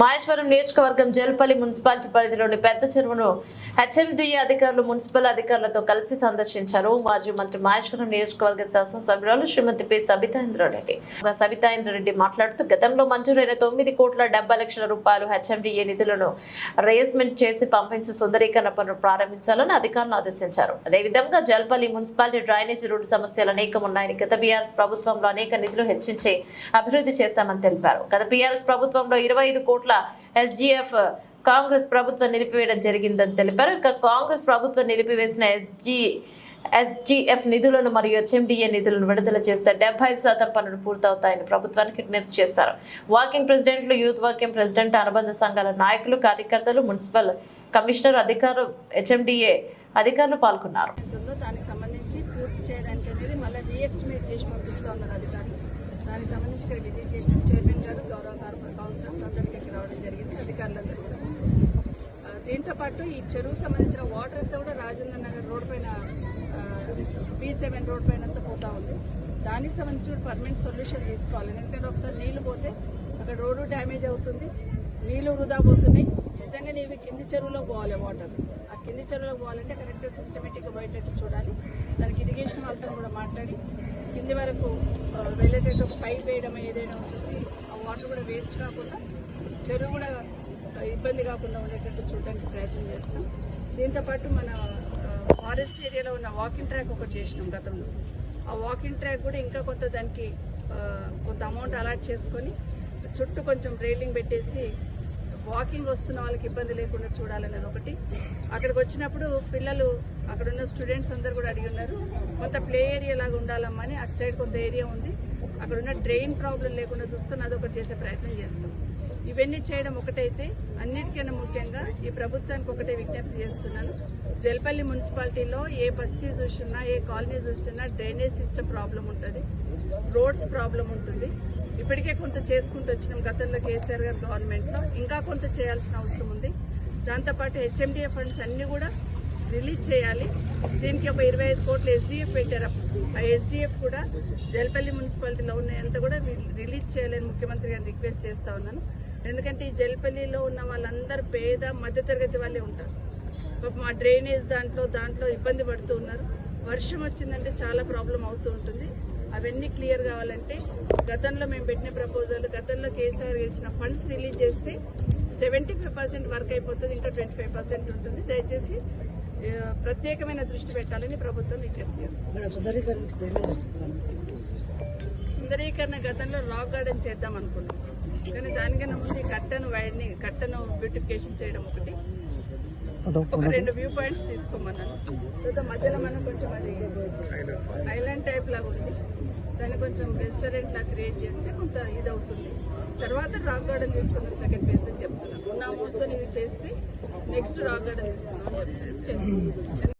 మహేశ్వరం నియోజకవర్గం జల్పల్లి మున్సిపాలిటీ పరిధిలోని పెద్ద చెరువును హెచ్ఎండిఏ అధికారులు మున్సిపల్ అధికారులతో కలిసి సందర్శించారు. మాజీ మంత్రి మహేశ్వరం నియోజకవర్గ శాసనసభ్యురాలు శ్రీమతి పి. సబితాయింద్రారెడ్డి సబితాయింద్రారెడ్డి మాట్లాడుతూ గతంలో మంజూరైన తొమ్మిది కోట్ల డెబ్బై లక్షల రూపాయలు హెచ్ఎండిఏ నిధులను రేస్మెంట్ చేసి పంపించి సుందరీకరణ పనులు ప్రారంభించాలని అధికారులను ఆదేశించారు. అదేవిధంగా జల్పల్లి మున్సిపాలిటీ డ్రైనేజీ రోడ్డు సమస్యలు అనేకం ఉన్నాయని గత బీఆర్ఎస్ ప్రభుత్వంలో అనేక నిధులు హెచ్చించి అభివృద్ధి చేశామని తెలిపారు. గత బీఆర్ఎస్ ప్రభుత్వంలో ఇరవై ఐదు కోట్ల ఎస్జీఎఫ్ కాంగ్రెస్ ప్రభుత్వం నిలిపివేయడం జరిగిందని తెలిపారు. ఇక కాంగ్రెస్ ప్రభుత్వం నిలిపివేసిన ఎస్జీ ఎస్జీఎఫ్ నిధులను మరియు హెచ్ఎండిఏ నిధులను విడుదల చేస్తే డెబ్బై శాతం పనులు పూర్తవుతాయని ప్రభుత్వానికి విజ్ఞప్తి చేశారు. వాకింగ్ ప్రెసిడెంట్లు యూత్ వాకింగ్ ప్రెసిడెంట్ అనుబంధ సంఘాల నాయకులు కార్యకర్తలు మున్సిపల్ కమిషనర్ అధికారులు హెచ్ఎండిఏ అధికారులు పాల్గొన్నారు. దానికి సంబంధించి పూర్తి చేయడానికి అనేది మళ్ళీ రీఎస్టిమేట్ చేసి పంపిస్తా ఉన్నారు అధికారులు. దానికి సంబంధించి ఇక్కడ విజిట్ చేసిన చైర్మన్ గారు గౌరవ కౌన్సిలర్స్ అందరికీ ఇక్కడ రావడం జరిగింది అధికారులందరూ కూడా. దీంతో పాటు ఈ చెరువుకు సంబంధించిన వాటర్ అంతా కూడా రాజేంద్ర నగర్ రోడ్ పైన బి సెవెన్ రోడ్ పైన అంతా పోతా ఉంది. దానికి సంబంధించి పర్మనెంట్ సొల్యూషన్ తీసుకోవాలి. ఎందుకంటే ఒకసారి నీళ్ళు పోతే అక్కడ రోడ్డు డ్యామేజ్ అవుతుంది నీళ్ళు వృధా పోతున్నాయి. నిజంగా నీవి కింది చెరువులో పోవాలి వాటర్. ఆ కింది చెరువులో పోవాలంటే కరెక్ట్ సిస్టమేటిక్గా పోయేటట్టు చూడాలి. దానికి ఇరిగేషన్ వాళ్ళతో కూడా మాట్లాడి కింది వరకు ఆ, వెళ్ళేటట్టు ఒక పైప్ వేయడం ఏదైనా వచ్చేసి ఆ వాటర్ కూడా వేస్ట్ కాకుండా చెరువు కూడా ఇబ్బంది కాకుండా ఉండేటట్టు చూడడానికి ప్రయత్నం చేస్తాం. దీంతోపాటు మన ఫారెస్ట్ ఏరియాలో ఉన్న వాకింగ్ ట్రాక్ ఒకటి చేసినాం గతంలో. ఆ వాకింగ్ ట్రాక్ కూడా ఇంకా కొంత దానికి కొంత అమౌంట్ అలాట్ చేసుకొని చుట్టూ కొంచెం రైలింగ్ పెట్టేసి వాకింగ్ వస్తున్న వాళ్ళకి ఇబ్బంది లేకుండా చూడాలనేది ఒకటి. అక్కడికి వచ్చినప్పుడు పిల్లలు అక్కడ ఉన్న స్టూడెంట్స్ అందరు కూడా అడిగి ఉన్నారు కొంత ప్లే ఏరియా లాగా ఉండాలమ్మా అని. అటు సైడ్ కొంత ఏరియా ఉంది. అక్కడ ఉన్న డ్రైన్ ప్రాబ్లం లేకుండా చూసుకొని అదొకటి చేసే ప్రయత్నం చేస్తాం. ఇవన్నీ చేయడం ఒకటైతే అన్నిటికన్నా ముఖ్యంగా ఈ ప్రభుత్వానికి ఒకటే విజ్ఞప్తి చేస్తున్నాను. జల్పల్లి మున్సిపాలిటీలో ఏ బస్తీ చూసినా ఏ కాలనీ చూసినా డ్రైనేజ్ సిస్టమ్ ప్రాబ్లం ఉంటుంది. రోడ్స్ ప్రాబ్లం ఉంటుంది. ఇప్పటికే కొంత చేసుకుంటూ వచ్చినాం. గతంలో కేసీఆర్ గారు గవర్నమెంట్లో ఇంకా కొంత చేయాల్సిన అవసరం ఉంది. దాంతోపాటు హెచ్ఎండిఏ ఫండ్స్ అన్నీ కూడా రిలీజ్ చేయాలి. దీనికి ఒక ఇరవై ఐదు కోట్లు ఎస్డిఎఫ్ పెట్టారు. ఆ ఎస్డిఎఫ్ కూడా జల్పల్లి మున్సిపాలిటీలో ఉన్నాయంతా కూడా రిలీజ్ చేయాలని ముఖ్యమంత్రి గారిని రిక్వెస్ట్ చేస్తా ఉన్నాను. ఎందుకంటే ఈ జల్పల్లిలో ఉన్న వాళ్ళందరూ పేద మధ్యతరగతి వాళ్ళే ఉంటారు. మా డ్రైనేజ్ దాంట్లో దాంట్లో ఇబ్బంది పడుతూ ఉన్నారు. వర్షం వచ్చిందంటే చాలా ప్రాబ్లం అవుతూ ఉంటుంది. అవన్నీ క్లియర్ కావాలంటే గతంలో మేము పెట్టిన ప్రపోజల్ గతంలో కేసీఆర్ ఇచ్చిన ఫండ్స్ రిలీజ్ చేస్తే సెవెంటీ ఫైవ్ పర్సెంట్ వర్క్ అయిపోతుంది ఇంకా ట్వంటీ ఫైవ్ పర్సెంట్ ఉంటుంది. దయచేసి ప్రత్యేకమైన దృష్టి పెట్టాలని ప్రభుత్వం విజ్ఞప్తి చేస్తుంది. సుందరీకరణ గతంలో రాక్ గార్డెన్ చేద్దాం అనుకున్నాం. కానీ దానికన్నా ముందు ఈ కట్టను వైడ్ని కట్టను బ్యూటిఫికేషన్ చేయడం ఒకటి. ఒక రెండు వ్యూ పాయింట్స్ తీసుకోమన్నాను. తర్వాత మధ్యలో మనం కొంచెం అది ఐలాండ్ టైప్ లాగా ఉంది. దాన్ని కొంచెం రెస్టారెంట్ లా క్రియేట్ చేస్తే కొంత ఇది అవుతుంది తర్వాత రాక్ గార్డెన్ తీసుకుందాం సెకండ్ ప్లేస్ అని చెప్తున్నాను ఉన్న ఊరితో ఇవి చేస్తే నెక్స్ట్ రాక్ గార్డెన్ తీసుకుందాం అని చెప్తున్నాను